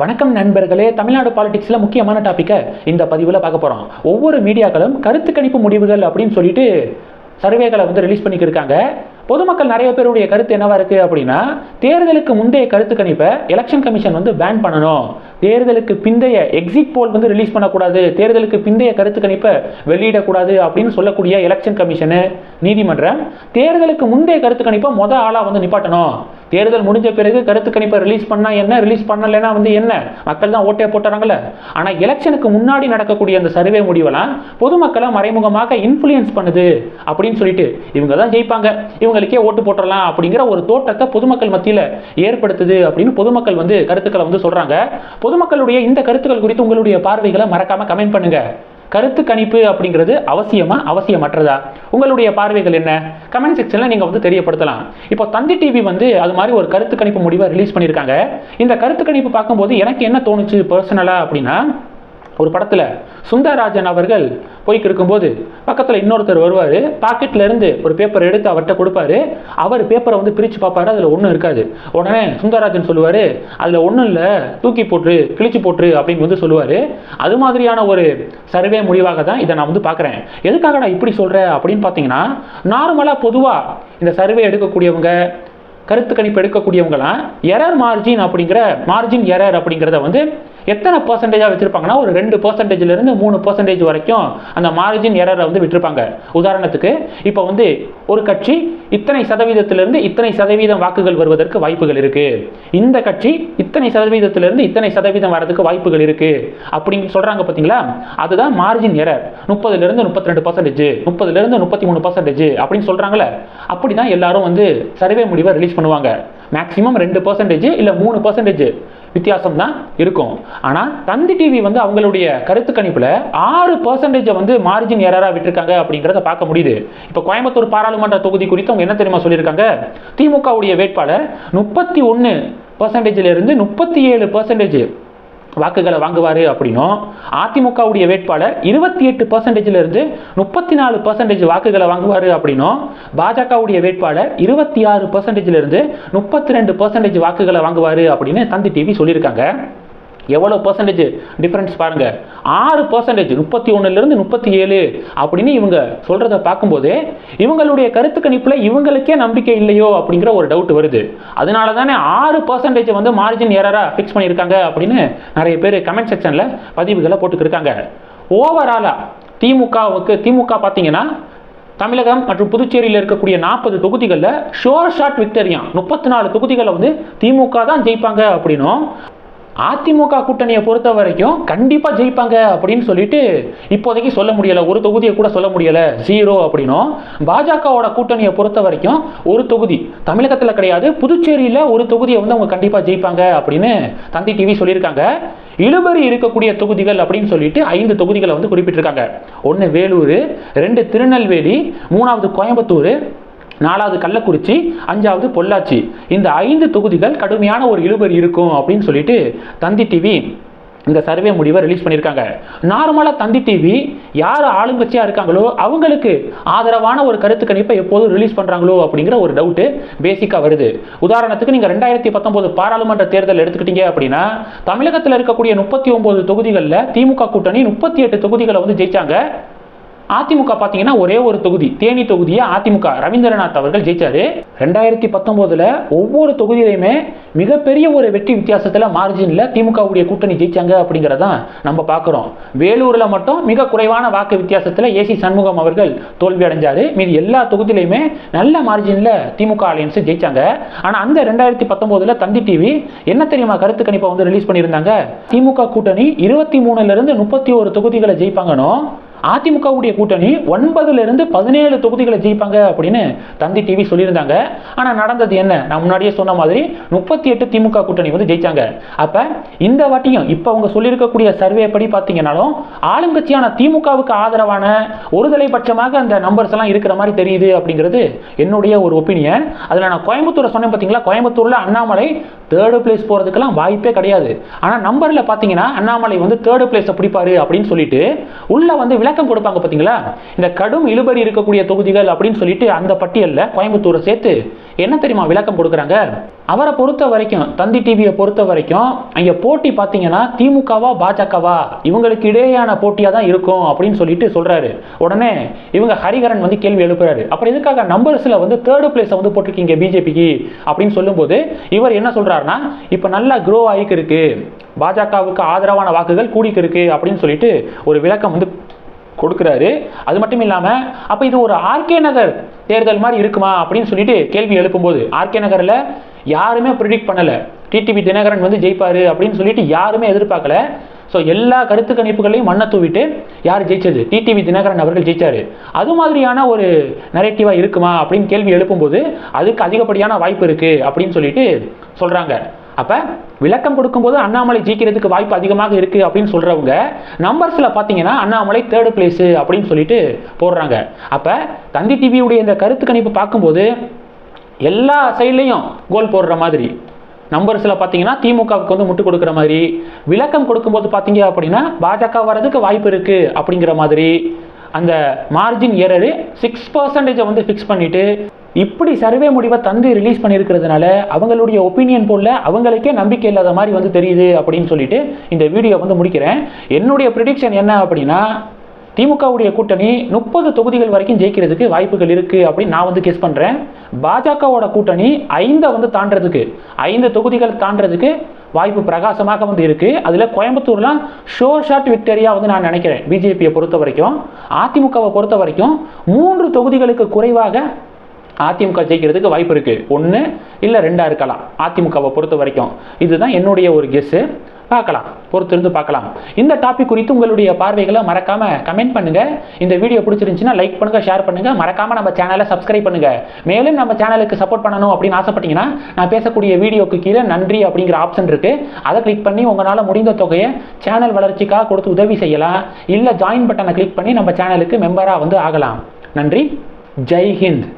வணக்கம் நண்பர்களே தமிழ்நாடு பாலிடிக்ஸில் முக்கியமான டாப்பிக்கை இந்த பதிவில் பார்க்க போகிறோம் ஒவ்வொரு மீடியாக்களும் கருத்து கணிப்பு முடிவுகள் அப்படின்னு சொல்லிட்டு சர்வேகளை வந்து ரிலீஸ் பண்ணிக்கிருக்காங்க பொதுமக்கள் நிறைய பேருடைய கருத்து என்னவா இருக்குது அப்படின்னா தேர்தலுக்கு முந்தைய கருத்து கணிப்பை எலெக்ஷன் கமிஷன் வந்து பேன் பண்ணணும். தேர்தலுக்கு பிந்தைய எக்ஸிட் போல் வந்து ரிலீஸ் பண்ணக்கூடாது. தேர்தலுக்கு பிந்தைய கருத்து கணிப்பை வெளியிடக்கூடாது அப்படின்னு சொல்லக்கூடிய எலெக்ஷன் கமிஷனு நீதிமன்றம் தேர்தலுக்கு முந்தைய கருத்து கணிப்பை மொதல் ஆளாக வந்து நிப்பாட்டணும். தேர்தல் முடிஞ்ச பிறகு கருத்து கணிப்பை ரிலீஸ் பண்ணால் என்ன? ரிலீஸ் பண்ணலைன்னா வந்து என்ன? மக்கள் தான் ஓட்டே போட்டுறாங்கல்ல ஆனால் எலெக்ஷனுக்கு முன்னாடி நடக்கக்கூடிய அந்த சர்வே முடிவெல்லாம் பொதுமக்களை மறைமுகமாக இன்ஃப்ளூயன்ஸ் பண்ணுது அப்படின்னு சொல்லிட்டு இவங்க தான் ஜெயிப்பாங்க. இவங்களுக்கே ஓட்டு போட்டுடலாம் அப்படிங்கிற ஒரு தோட்டத்தை பொதுமக்கள் மத்தியில் ஏற்படுத்துது அப்படின்னு பொதுமக்கள் வந்து கருத்துக்களை வந்து சொல்கிறாங்க பொதுமக்களுடைய இந்த கருத்துக்கள் குறித்து உங்களுடைய பார்வைகளை மறக்காமல் கமெண்ட் பண்ணுங்கள் கருத்து கணிப்பு அப்படிங்கிறது அவசியமா அவசியமற்றதா? உங்களுடைய பார்வைகள் என்ன? கமெண்ட் செக்ஷனில் நீங்கள் வந்து தெரியப்படுத்தலாம். இப்போ தந்தி டிவி வந்து அது மாதிரி ஒரு கருத்து கணிப்பு முடிவை ரிலீஸ் பண்ணியிருக்காங்க. இந்த கருத்து கணிப்பு பார்க்கும்போது எனக்கு என்ன தோணுச்சு பர்சனலாக அப்படின்னா ஒரு படத்தில் சுந்தரராஜன் அவர்கள் போய்க்கு இருக்கும்போது பக்கத்தில் இன்னொருத்தர் வருவார். பாக்கெட்லேருந்து ஒரு பேப்பர் எடுத்து அவர்கிட்ட கொடுப்பாரு. அவர் பேப்பரை வந்து பிரித்து பார்ப்பாரு. அதில் ஒன்றும் இருக்காது. உடனே சுந்தரராஜன் சொல்லுவார் அதில் ஒன்றும் இல்லை. தூக்கி போட்டு கிழிச்சு போட்டு அப்படின்னு வந்து சொல்லுவார். அது மாதிரியான ஒரு சர்வே முடிவாக தான் இதை நான் வந்து பார்க்குறேன். எதுக்காக நான் இப்படி சொல்கிறேன் அப்படின்னு பார்த்தீங்கன்னா நார்மலாக பொதுவாக இந்த சர்வே எடுக்கக்கூடியவங்க கருத்து கணிப்பு எடுக்கக்கூடியவங்களாம் எரர் மார்ஜின் அப்படிங்கிற மார்ஜின் எரர் அப்படிங்கிறத வந்து எத்தனை பர்சன்டேஜாக வச்சுருப்பாங்கன்னா ஒரு ரெண்டு பர்சன்டேஜ்லேருந்து மூணு பர்சன்டேஜ் வரைக்கும் அந்த மார்ஜின் எரரை வந்து விட்டுருப்பாங்க. உதாரணத்துக்கு இப்போ வந்து ஒரு கட்சி இத்தனை சதவீதத்திலிருந்து இத்தனை சதவீதம் வாக்குகள் வருவதற்கு வாய்ப்புகள் இருக்குது இந்த கட்சி இத்தனை சதவீதத்திலிருந்து இத்தனை சதவீதம் வரதுக்கு வாய்ப்புகள் இருக்குது அப்படின்னு சொல்கிறாங்க பார்த்தீங்களா அதுதான் மார்ஜின் எரர் முப்பதுலேருந்து முப்பத்தி ரெண்டு பர்சன்டேஜ் முப்பதுலேருந்து முப்பத்தி மூணு பர்சன்டேஜ் அப்படின்னு சொல்கிறாங்களே அப்படி தான் எல்லாரும் வந்து சர்வே முடிவை ரிலீஸ் பண்ணுவாங்க. மேக்ஸிமம் ரெண்டு பர்சன்டேஜ் இல்லை மூணு பர்சன்டேஜ் வித்தியாசம் தான் இருக்கும். ஆனால் தந்தி டிவி வந்து அவங்களுடைய கருத்து கணிப்பில் ஆறு பர்சன்டேஜை வந்து மார்ஜின் எரராக விட்டுருக்காங்க அப்படிங்கிறத பார்க்க முடியுது. இப்போ கோயம்புத்தூர் பாராளுமன்ற தொகுதி குறித்து அவங்க என்ன தெரியுமா சொல்லியிருக்காங்க? திமுகவுடைய வேட்பாளர் முப்பத்தி ஒன்று பர்சன்டேஜிலிருந்து முப்பத்தி ஏழு பர்சன்டேஜ் வாக்குகளை வாங்குவார் அப்படின்னும் அதிமுகவுடைய வேட்பாளர் இருபத்தி எட்டு பர்சன்டேஜிலிருந்து முப்பத்தி நாலு பர்சன்டேஜ் வாக்குகளை வாங்குவார் அப்படின்னும் பாஜகவுடைய வேட்பாளர் இருபத்தி ஆறு பர்சன்டேஜிலிருந்து முப்பத்தி ரெண்டு பர்சன்டேஜ் வாக்குகளை வாங்குவார் அப்படின்னு தந்தி டிவி சொல்லியிருக்காங்க. எவ்வளோ பர்சன்டேஜ் டிஃப்ரென்ஸ் பாருங்க. ஆறு பர்சன்டேஜ் முப்பத்தி ஒன்றுலேருந்து முப்பத்தி ஏழு அப்படின்னு இவங்க சொல்கிறத பார்க்கும்போது இவங்களுடைய கருத்து கணிப்பில் இவங்களுக்கே நம்பிக்கை இல்லையோ அப்படிங்கிற ஒரு டவுட் வருது. அதனால தானே ஆறு பர்சன்டேஜ் வந்து மார்ஜின் ஏரராக ஃபிக்ஸ் பண்ணியிருக்காங்க அப்படின்னு நிறைய பேர் கமெண்ட் செக்ஷனில் பதிவுகளை போட்டுக்கிருக்காங்க ஓவராலாக திமுகவுக்கு திமுக பார்த்தீங்கன்னா தமிழகம் மற்றும் புதுச்சேரியில் இருக்கக்கூடிய நாற்பது தொகுதிகளில் ஷோர் ஷாட் விக்டரியா முப்பத்தி நாலு தொகுதிகளை வந்து திமுக தான் ஜெயிப்பாங்க அப்படின்னும். அதிமுக கூட்டணியை பொறுத்த வரைக்கும் கண்டிப்பாக ஜெயிப்பாங்க அப்படின்னு சொல்லிட்டு இப்போதைக்கு சொல்ல முடியலை. ஒரு தொகுதியை கூட சொல்ல முடியலை. ஜீரோ அப்படின்னும் பாஜகவோட கூட்டணியை பொறுத்த வரைக்கும் ஒரு தொகுதி. தமிழகத்தில் கிடையாது. புதுச்சேரியில் ஒரு தொகுதியை வந்து அவங்க கண்டிப்பாக ஜெயிப்பாங்க அப்படின்னு தந்தி டிவி சொல்லியிருக்காங்க. இழுபறி இருக்கக்கூடிய தொகுதிகள் அப்படின்னு சொல்லிட்டு ஐந்து தொகுதிகளை வந்து குறிப்பிட்டிருக்காங்க. ஒன்று வேலூர் ரெண்டு திருநெல்வேலி மூணாவது கோயம்புத்தூர் நாலாவது கள்ளக்குறிச்சி அஞ்சாவது பொள்ளாச்சி. இந்த ஐந்து தொகுதிகள் கடுமையான ஒரு இழுபறி இருக்கும் அப்படின்னு சொல்லிட்டு தந்தி டிவி இந்த சர்வே முடிவை ரிலீஸ் பண்ணியிருக்காங்க. நார்மலாக தந்தி டிவி யார் ஆளுங்கட்சியாக இருக்காங்களோ அவங்களுக்கு ஆதரவான ஒரு கருத்து கணிப்பை எப்போதும் ரிலீஸ் பண்ணுறாங்களோ அப்படிங்கிற ஒரு டவுட்டு பேசிக்காக வருது. உதாரணத்துக்கு நீங்கள் ரெண்டாயிரத்தி பத்தொம்போது பாராளுமன்ற தேர்தல் எடுத்துக்கிட்டீங்க அப்படின்னா தமிழகத்தில் இருக்கக்கூடிய முப்பத்தி ஒம்பது தொகுதிகளில் திமுக கூட்டணி முப்பத்தி எட்டு தொகுதிகளை வந்து ஜெயிச்சாங்க. அதிமுக பார்த்தீங்கன்னா ஒரே ஒரு தொகுதி தேனி தொகுதியை அதிமுக. ரவீந்திரநாத் அவர்கள் ஜெயிச்சாரு. ரெண்டாயிரத்தி பத்தொன்பதுல ஒவ்வொரு தொகுதியிலையுமே மிகப்பெரிய ஒரு வெற்றி வித்தியாசத்தில் மார்ஜினில் திமுகவுடைய கூட்டணி ஜெயிச்சாங்க அப்படிங்கிறதான் நம்ம பார்க்குறோம் வேலூரில் மட்டும் மிக குறைவான வாக்கு வித்தியாசத்தில் ஏசி சண்முகம் அவர்கள் தோல்வி அடைஞ்சாரு. மீது எல்லா தொகுதியிலையுமே நல்ல மார்ஜினில் திமுக அலையன்ஸ் ஜெயிச்சாங்க. ஆனால் அந்த ரெண்டாயிரத்தி பத்தொம்போதில் தந்தி டிவி என்ன தெரியுமா கருத்து கணிப்பை வந்து ரிலீஸ் பண்ணியிருந்தாங்க? திமுக கூட்டணி இருபத்தி மூணுலேருந்து முப்பத்தி ஒரு தொகுதிகளை ஜெயிப்பாங்கன்னு அதிமுகவுடைய கூட்டணி ஒன்பதுல இருந்து பதினேழு தொகுதிகளை ஜெயிப்பாங்க அப்படின்னு தந்தி டிவி சொல்லியிருந்தாங்க. ஆனால் நடந்தது என்ன? நான் முன்னாடியே சொன்ன மாதிரி முப்பத்தி எட்டு திமுக கூட்டணி வந்து ஜெயிச்சாங்க. அப்ப இந்த வாட்டியும் இப்போ அவங்க சொல்லியிருக்கக்கூடிய சர்வே படி பார்த்தீங்கன்னாலும் ஆளுங்கட்சியான திமுகவுக்கு ஆதரவான ஒருதலை பட்சமாக அந்த நம்பர்ஸ் எல்லாம் இருக்கிற மாதிரி தெரியுது அப்படிங்கிறது என்னுடைய ஒரு ஒப்பீனியன் அதில் நான் கோயம்புத்தூரை சொன்னேன் பார்த்தீங்களா கோயம்புத்தூர்ல அண்ணாமலை தேர்டு பிளேஸ் போகிறதுக்கெல்லாம் வாய்ப்பே கிடையாது. ஆனால் நம்பரில் பார்த்தீங்கன்னா அண்ணாமலை வந்து தேர்டு பிளேஸை பிடிப்பாரு அப்படின்னு சொல்லிட்டு உள்ள வந்து விளக்க விளக்கம் கொடுப்பாங்க பார்த்தீங்களா இந்த கடும் இழுபறி இருக்கக்கூடிய தொகுதிகள் அப்படின்னு சொல்லிட்டு அந்த பட்டியலில் கோயம்புத்தூரை சேர்த்து என்ன தெரியுமா விளக்கம் கொடுக்குறாங்க? அவரை பொறுத்த வரைக்கும் தந்தி டிவியை பொறுத்த வரைக்கும் அங்கே போட்டி பார்த்தீங்கன்னா திமுகவா பாஜகவா? இவங்களுக்கு இடையேயான போட்டியாக தான் இருக்கும் அப்படின்னு சொல்லிட்டு சொல்றாரு. உடனே இவங்க ஹரிகரன் வந்து கேள்வி எழுப்புறாரு. அப்புறம் எதுக்காக நம்பர்ஸில் வந்து தேர்டு பிளேஸை வந்து போட்டிருக்கீங்க பிஜேபிக்கு அப்படின்னு சொல்லும்போது இவர் என்ன சொல்றாருன்னா இப்போ நல்லா க்ரோ ஆகிக்கு இருக்கு பாஜகவுக்கு ஆதரவான வாக்குகள் கூடிக்கு இருக்கு அப்படின்னு சொல்லிட்டு ஒரு விளக்கம் வந்து கொடுக்குறாரு. அது மட்டும் இல்லாமல் அப்போ இது ஒரு ஆர்கே நகர் தேர்தல் மாதிரி இருக்குமா அப்படின்னு சொல்லிட்டு கேள்வி எழுப்பும்போது ஆர்கே நகரில் யாருமே ப்ரிடிக்ட் பண்ணலை. டிடிவி தினகரன் வந்து ஜெயிப்பார் அப்படின்னு சொல்லிட்டு யாருமே எதிர்பார்க்கல. ஸோ எல்லா கருத்து கணிப்புகளையும் மண்ணை தூவிட்டு யார் ஜெயிச்சது? டிடிவி தினகரன் அவர்கள் ஜெயிச்சார். அது மாதிரியான ஒரு நரேட்டிவாக இருக்குமா அப்படின்னு கேள்வி எழுப்பும்போது அதுக்கு அதிகப்படியான வாய்ப்பு இருக்குது அப்படின்னு சொல்லிட்டு சொல்கிறாங்க அப்போ விளக்கம் கொடுக்கும்போது அண்ணாமலை ஜீக்கிறதுக்கு வாய்ப்பு அதிகமாக இருக்குது அப்படின்னு சொல்கிறவங்க நம்பர்ஸில் பார்த்தீங்கன்னா அண்ணாமலை தேர்டு பிளேஸு அப்படின்னு சொல்லிட்டு போடுறாங்க. அப்போ தந்தி டிவியுடைய இந்த கருத்து கணிப்பு பார்க்கும்போது எல்லா சைட்லேயும் கோல் போடுற மாதிரி நம்பர்ஸில் பார்த்தீங்கன்னா திமுகவுக்கு வந்து முட்டு கொடுக்குற மாதிரி விளக்கம் கொடுக்கும்போது பார்த்தீங்க அப்படின்னா பாஜக வர்றதுக்கு வாய்ப்பு இருக்குது அப்படிங்கிற மாதிரி அந்த மார்ஜின் எரரு சிக்ஸ் பர்சன்டேஜை வந்து ஃபிக்ஸ் பண்ணிவிட்டு இப்படி சர்வே முடிவை தந்து ரிலீஸ் பண்ணியிருக்கிறதுனால அவங்களுடைய ஒப்பீனியன் போல அவங்களுக்கே நம்பிக்கை இல்லாத மாதிரி வந்து தெரியுது அப்படின்னு சொல்லிட்டு இந்த வீடியோ வந்து முடிக்கிறேன். என்னுடைய ப்ரிடிக்ஷன் என்ன அப்படின்னா திமுகவுடைய கூட்டணி முப்பது தொகுதிகள் வரைக்கும் ஜெயிக்கிறதுக்கு வாய்ப்புகள் இருக்குது அப்படின்னு நான் வந்து கெஸ் பண்ணுறேன் பாஜகவோட கூட்டணி ஐந்தை வந்து தாண்டதுக்கு ஐந்து தொகுதிகள் தாண்டதுக்கு வாய்ப்பு பிரகாசமாக வந்து இருக்குது அதில் கோயம்புத்தூர்லாம் ஷோ ஷாட் விக்டரியாக வந்து நான் நினைக்கிறேன். பிஜேபியை பொறுத்த வரைக்கும் அதிமுகவை பொறுத்த வரைக்கும் மூன்று தொகுதிகளுக்கு குறைவாக அதிமுக ஜெயிக்கிறதுக்கு வாய்ப்பு இருக்குது ஒன்று இல்லை ரெண்டாக இருக்கலாம். அதிமுகவை பொறுத்த வரைக்கும். இதுதான் என்னுடைய ஒரு கெஸ்ஸு பார்க்கலாம். பொறுத்திருந்து பார்க்கலாம். இந்த டாபிக் குறித்து உங்களுடைய பார்வைகளை மறக்காம கமெண்ட் பண்ணுங்க. இந்த வீடியோ பிடிச்சிருந்துச்சுன்னா லைக் பண்ணுங்க ஷேர் பண்ணுங்க. மறக்காம நம்ம சேனலை சப்ஸ்கிரைப் பண்ணுங்க. மேலும் நம்ம சேனலுக்கு சப்போர்ட் பண்ணணும் அப்படின்னு ஆசைப்பட்டீங்கன்னா நான் பேசக்கூடிய வீடியோக்கு கீழே நன்றி அப்படிங்கிற ஆப்ஷன் இருக்கு. அதை கிளிக் பண்ணி உங்களால் முடிந்த தொகையை சேனல் வளர்ச்சிக்காக கொடுத்து உதவி செய்யலாம். இல்லை ஜாயின் பட்டனை கிளிக் பண்ணி நம்ம சேனலுக்கு மெம்பராக வந்து ஆகலாம். நன்றி. ஜெய் ஹிந்த்.